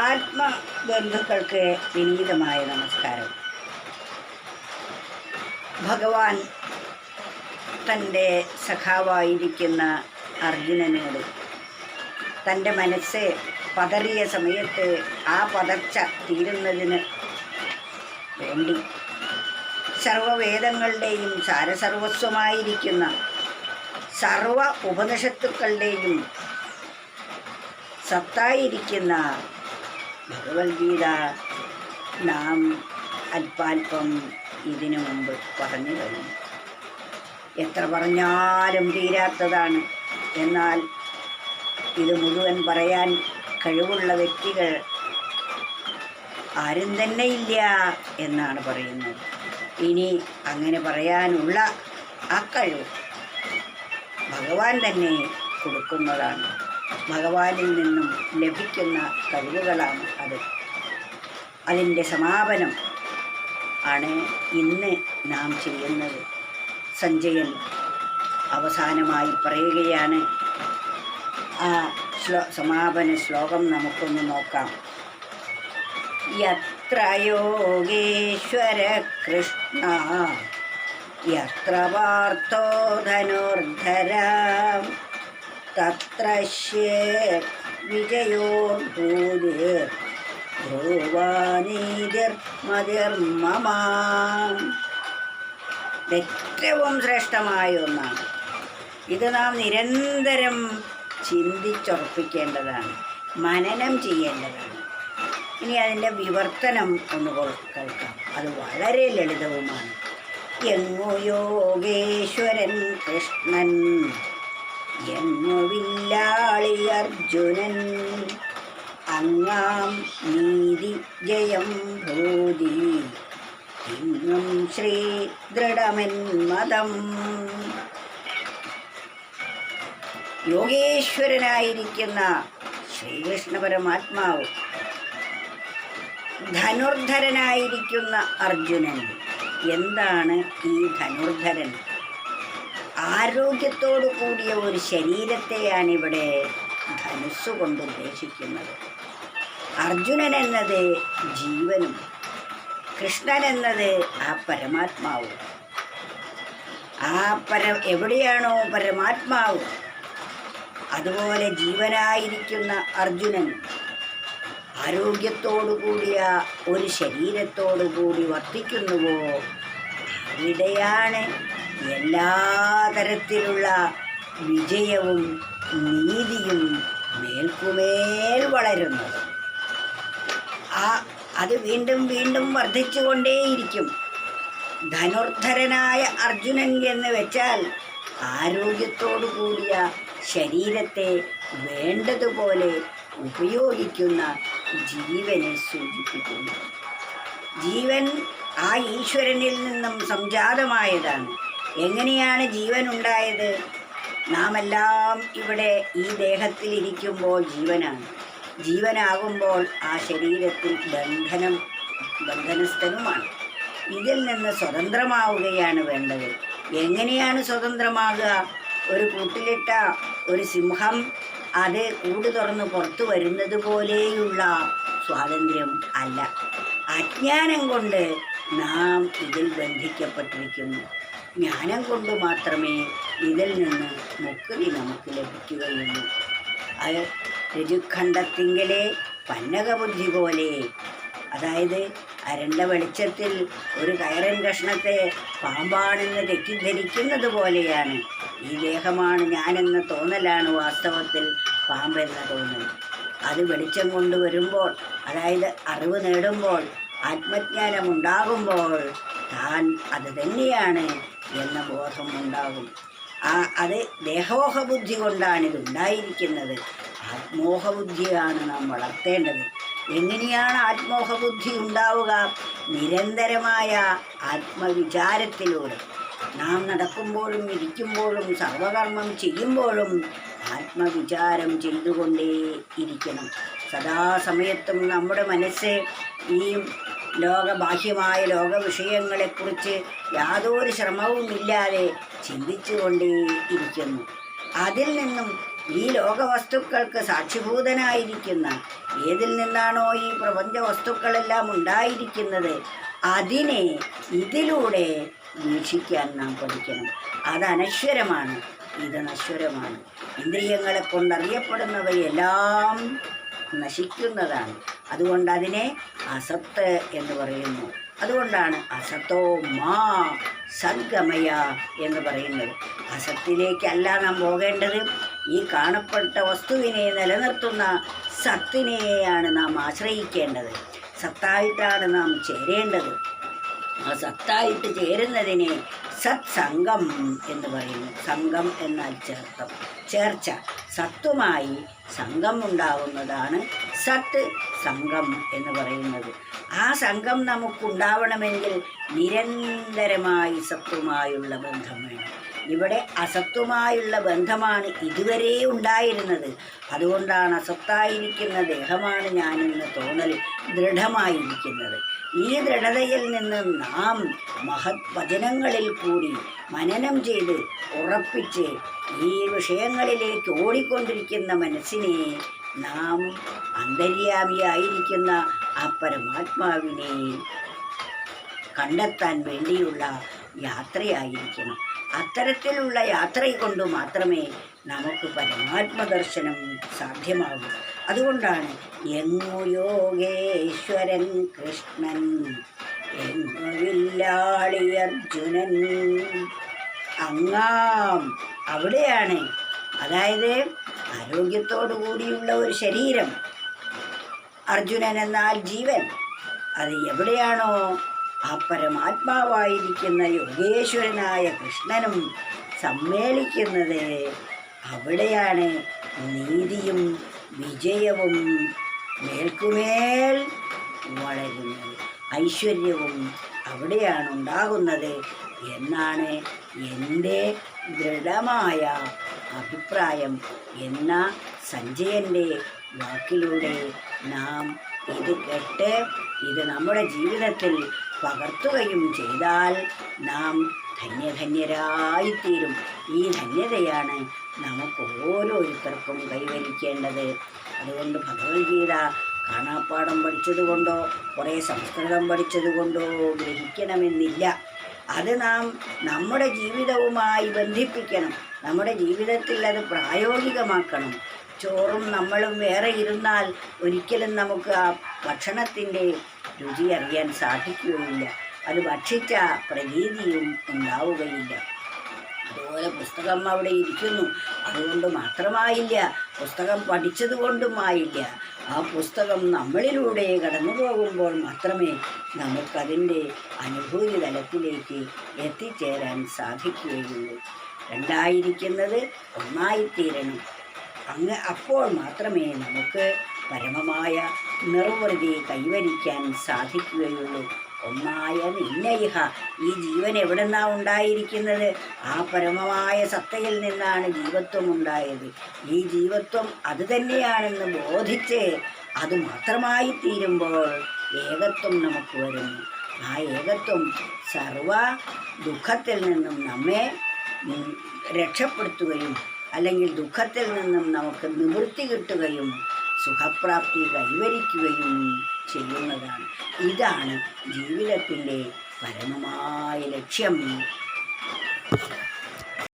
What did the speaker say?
ആത്മബന്ധുക്കൾക്ക് വിനീതമായ നമസ്കാരം. ഭഗവാൻ തന്റെ സഖാവായിരിക്കുന്ന അർജുനനോട് തന്റെ മനസ്സ് പതറിയ സമയത്ത് ആ പതർച്ച തീരുന്നതിന് വേണ്ടി സർവവേദങ്ങളുടെയും സാരസർവസ്വമായിരിക്കുന്ന സർവ ഉപനിഷത്തുക്കളുടെയും സത്തായിരിക്കുന്ന ഭഗവത്ഗീത നാം അല്പാൽപ്പം ഇതിനു മുമ്പ് പറഞ്ഞു കഴിഞ്ഞു. എത്ര പറഞ്ഞാലും തീരാത്തതാണ്. എന്നാൽ ഇത് മുഴുവൻ പറയാൻ കഴിവുള്ള വ്യക്തികൾ ആരും തന്നെ ഇല്ല എന്നാണ് പറയുന്നത്. ഇനി അങ്ങനെ പറയാനുള്ള ആ കഴിവ് ഭഗവാൻ തന്നെ കൊടുക്കുന്നതാണ്. ഭഗവാനിൽ നിന്നും ലഭിക്കുന്ന കഴിവുകളാണ് അത്. അതിന്റെ സമാപനം ആണ് ഇന്ന് നാം ചെയ്യുന്നത്. സഞ്ജയൻ അവസാനമായി പറയുകയാണ്. ആ ശ്ലോ സമാപന ശ്ലോകം നമുക്കൊന്ന് നോക്കാം. യത്ര യോഗേശ്വര കൃഷ്ണ യത്ര പാർത്ഥോ ധനുർധര തത്ര വിജയോർഭൂതിർ ധ്രുവാനീതിർമതിർമമ ഏറ്റവും ശ്രേഷ്ഠമായ ഒന്നാണ്. ഇത് നാം നിരന്തരം ചിന്തിച്ചുറപ്പിക്കേണ്ടതാണ് മനനം ചെയ്യേണ്ടതാണ്. ഇനി അതിന്റെ വിവർത്തനം ഒന്ന് കേൾക്കാം. അത് വളരെ ലളിതവുമാണ്. എങ്ങോ യോഗേശ്വരൻ കൃഷ്ണൻ എങ്ങു വില്ലാളി അർജുനൻ അങ്ങാം നീതി ജയം ഭൂതി ഇന്നും ശ്രീ ദൃഢമെന്മതം യോഗേശ്വരനായിരിക്കുന്ന ശ്രീകൃഷ്ണ പരമാത്മാവ് ധനുർധരനായിരിക്കുന്ന അർജുനൻ. എന്താണ് ഈ ധനുർധരൻ? ആരോഗ്യത്തോടു കൂടിയ ഒരു ശരീരത്തെയാണ് ഇവിടെ ധനുസ് കൊണ്ട് ഉദ്ദേശിക്കുന്നത് അർജുനൻ എന്നത് ജീവനും കൃഷ്ണൻ എന്നത് ആ പരമാത്മാവും. ആ പര എവിടെയാണോ പരമാത്മാവ് അതുപോലെ ജീവനായിരിക്കുന്ന അർജുനൻ ആരോഗ്യത്തോടു കൂടിയ ഒരു ശരീരത്തോടു കൂടി വർത്തിക്കുന്നുവോ? അവിടെയാണ് എല്ലാ തരത്തിലുള്ള വിജയവും നീതിയും മേൽക്കുമേൽ വളരുന്നു. ആ അത് വീണ്ടും വീണ്ടും വർദ്ധിച്ചുകൊണ്ടേയിരിക്കും. ധനുർധരനായ അർജുനൻ എന്ന് വെച്ചാൽ ആരോഗ്യത്തോടു കൂടിയ ശരീരത്തെ വേണ്ടതുപോലെ ഉപയോഗിക്കുന്ന ജീവനെ സൂചിപ്പിക്കുന്നു. ജീവൻ ആ ഈശ്വരനിൽ നിന്നും സംജാതമായതാണ്. എങ്ങനെയാണ് ജീവൻ ഉണ്ടായത് നാം എല്ലാം ഇവിടെ ഈ ദേഹത്തിൽ ഇരിക്കുമ്പോൾ ജീവനാണ്. ജീവനാകുമ്പോൾ ആ ശരീരത്തിൽ ബന്ധനം ബന്ധനസ്ഥനുമാണ്. ഇതിൽ നിന്ന് സ്വതന്ത്രമാവുകയാണ് വേണ്ടത്. എങ്ങനെയാണ് സ്വതന്ത്രമാകുക? ഒരു കൂട്ടിലിട്ട ഒരു സിംഹം അത് കൂട് തുറന്ന് പുറത്തു വരുന്നത് പോലെയുള്ള സ്വാതന്ത്ര്യം അല്ല. അജ്ഞാനം കൊണ്ട് നാം ഇതിൽ ബന്ധിക്കപ്പെട്ടിരിക്കുന്നു. ജ്ഞാനം കൊണ്ട് മാത്രമേ ഇതിൽ നിന്ന് മുക്തി നമുക്ക് ലഭിക്കുകയുള്ളൂ. അത് ഋജുഖണ്ഡത്തിങ്കലെ പന്നകബുദ്ധി പോലെ അതായത് അരണ്ട വെളിച്ചത്തിൽ ഒരു കയറൻ കഷ്ണത്തെ പാമ്പാണെന്ന് തെറ്റിദ്ധരിക്കുന്നത് പോലെയാണ്. ഈ ദേഹമാണ് ഞാനെന്ന തോന്നലാണ് വാസ്തവത്തിൽ പാമ്പെന്ന തോന്നൽ. അത് വെളിച്ചം കൊണ്ടുവരുമ്പോൾ അതായത് അറിവ് നേടുമ്പോൾ ആത്മജ്ഞാനം ഉണ്ടാകുമ്പോൾ താൻ അത് തന്നെയാണ്. എന്ന ബോധം ഉണ്ടാകും ആ അത് ദേഹോഹബുദ്ധി കൊണ്ടാണ് ഇത് ഉണ്ടായിരിക്കുന്നത്. ആത്മോഹബുദ്ധിയാണ് നാം വളർത്തേണ്ടത്. എങ്ങനെയാണ് ആത്മോഹബുദ്ധി ഉണ്ടാവുക? നിരന്തരമായ ആത്മവിചാരത്തിലൂടെ. നാം നടക്കുമ്പോഴും ഇരിക്കുമ്പോഴും സർവകർമ്മം ചെയ്യുമ്പോഴും ആത്മവിചാരം ചെയ്തുകൊണ്ടേ ഇരിക്കണം സദാസമയത്തും നമ്മുടെ മനസ്സ് ഈ ലോകബാഹ്യമായ ലോക വിഷയങ്ങളെക്കുറിച്ച് യാതൊരു ശ്രമവുമില്ലാതെ ചിന്തിച്ചുകൊണ്ടേ ഇരിക്കുന്നു. അതിൽ നിന്നും ഈ ലോകവസ്തുക്കൾക്ക് സാക്ഷിഭൂതനായിരിക്കുന്ന ഏതിൽ നിന്നാണോ ഈ പ്രപഞ്ച വസ്തുക്കളെല്ലാം ഉണ്ടായിരിക്കുന്നത് അതിനെ ഇതിലൂടെ വീക്ഷിക്കാൻ നാം പഠിക്കണം. അത് അനശ്വരമാണ്. ഇത് നശ്വരമാണ്. ഇന്ദ്രിയങ്ങളെ കൊണ്ടറിയപ്പെടുന്നവയെല്ലാം നശിക്കുന്നതാണ്. അതുകൊണ്ട് അതിനെ അസത്ത് എന്ന് പറയുന്നു. അതുകൊണ്ടാണ് അസത്തോ മാ സദ്ഗമയ എന്ന് പറയുന്നത്. അസത്തിലേക്കല്ല നാം പോകേണ്ടത്. ഈ കാണപ്പെട്ട വസ്തുവിനെ നിലനിർത്തുന്ന സത്തിനെയാണ് നാം ആശ്രയിക്കേണ്ടത്. സത്തായിട്ടാണ് നാം ചേരേണ്ടത്. ആ സത്തായിട്ട് ചേരുന്നതിനെ സത്സംഗം എന്ന് പറയുന്നു. സംഘം എന്നാൽ ചേർത്തം. ചേർച്ച. സത്തുമായി സംഘം ഉണ്ടാവുന്നതാണ് സത്ത് സംഘം എന്ന് പറയുന്നത്. ആ സംഘം നമുക്കുണ്ടാവണമെങ്കിൽ നിരന്തരമായി സത്തുമായുള്ള ബന്ധം വേണം. ഇവിടെ അസത്വമായുള്ള ബന്ധമാണ് ഇതുവരെ ഉണ്ടായിരുന്നത്. അതുകൊണ്ടാണ് അസത്തായിരിക്കുന്ന ദേഹമാണ് ഞാനിന്ന് തോന്നൽ ദൃഢമായിരിക്കുന്നത്. ഈ ദൃഢതയിൽ നിന്ന് നാം മഹത് വചനങ്ങളിൽ കൂടി മനനം ചെയ്ത് ഉറപ്പിച്ച് ഈ വിഷയങ്ങളിലേക്ക് ഓടിക്കൊണ്ടിരിക്കുന്ന മനസ്സിനെ നാം അന്തര്യാമിയായിരിക്കുന്ന ആ പരമാത്മാവിനെ കണ്ടെത്താൻ വേണ്ടിയുള്ള യാത്രയായിരിക്കണം. അത്തരത്തിലുള്ള യാത്ര കൊണ്ട് മാത്രമേ നമുക്ക് പരമാത്മദർശനം സാധ്യമാകൂ. അതുകൊണ്ടാണ് എങ്ങു യോഗേശ്വരൻ കൃഷ്ണൻ എങ്ങു വില്ലാളി അർജുനൻ. അങ്ങാം അവിടെയാണ് അതായത് ആരോഗ്യത്തോടു കൂടിയുള്ള ഒരു ശരീരം. അർജുനൻ എന്നാൽ ജീവൻ. അത് എവിടെയാണോ? ആ പരമാത്മാവായിരിക്കുന്ന യോഗേശ്വരനായ കൃഷ്ണനും സമ്മേളിക്കുന്നത് അവിടെയാണ്. നീതിയും വിജയവും മേൽക്കുമേൽ വളരുന്നത്. ഐശ്വര്യവും അവിടെയാണ് ഉണ്ടാകുന്നത് എന്നാണ് എന്റെ ദൃഢമായ അഭിപ്രായം എന്ന സഞ്ജയന്റെ വാക്കിലൂടെ നാം ഇത് കേട്ട് ഇത് നമ്മുടെ ജീവിതത്തിൽ പകർത്തുകയും ചെയ്താൽ നാം ധന്യധന്യരായിത്തീരും. ഈ ധന്യതയാണ് നമുക്ക് ഓരോരുത്തർക്കും കൈവരിക്കേണ്ടത്. അതുകൊണ്ട് ഭഗവത്ഗീത കാണാപ്പാടം പഠിച്ചതുകൊണ്ടോ കുറേ സംസ്കൃതം പഠിച്ചതുകൊണ്ടോ ഗ്രഹിക്കണമെന്നില്ല അത് നാം നമ്മുടെ ജീവിതവുമായി ബന്ധിപ്പിക്കണം. നമ്മുടെ ജീവിതത്തിൽ അത് പ്രായോഗികമാക്കണം. ചോറും നമ്മളും വേറെ ഇരുന്നാൽ ഒരിക്കലും നമുക്ക് ആ ഭക്ഷണത്തിന്റെ രുചി അറിയാൻ സാധിക്കുകയില്ല. അത് ഭക്ഷിച്ച പ്രതീതിയും ഉണ്ടാവുകയില്ല. അതുപോലെ പുസ്തകം അവിടെ ഇരിക്കുന്നു. അതുകൊണ്ട് മാത്രമായില്ല പുസ്തകം പഠിച്ചത് കൊണ്ടുമായില്ല ആ പുസ്തകം നമ്മളിലൂടെ കടന്നു പോകുമ്പോൾ മാത്രമേ നമുക്കതിന്റെ അനുഭൂതി തലത്തിലേക്ക് എത്തിച്ചേരാൻ സാധിക്കുകയുള്ളൂ. രണ്ടായിരിക്കുന്നത് ഒന്നായിത്തീരണം അങ്ങ് അപ്പോൾ മാത്രമേ നമുക്ക് പരമമായ നിർവൃതി കൈവരിക്കാൻ സാധിക്കുകയുള്ളൂ. ഒന്നായ നിന്നയിഹ. ഈ ജീവൻ എവിടെന്നാ ഉണ്ടായിരിക്കുന്നത്? ആ പരമമായ സത്തയിൽ നിന്നാണ് ജീവത്വം ഉണ്ടായത്. ഈ ജീവത്വം അത് തന്നെയാണെന്ന് ബോധിച്ച് അത് മാത്രമായി തീരുമ്പോൾ ഏകത്വം നമുക്ക് വരുന്നു. ആ ഏകത്വം സർവ ദുഃഖത്തിൽ നിന്നും നമ്മെ രക്ഷപ്പെടുത്തുകയും അല്ലെങ്കിൽ ദുഃഖത്തിൽ നിന്നും നമുക്ക് നിവൃത്തി കിട്ടുകയും സുഖപ്രാപ്തി കൈവരിക്കുകയും ചെയ്യുന്നതാണ്. ഇതാണ് ജീവിതത്തിന്റെ പരമമായ ലക്ഷ്യം.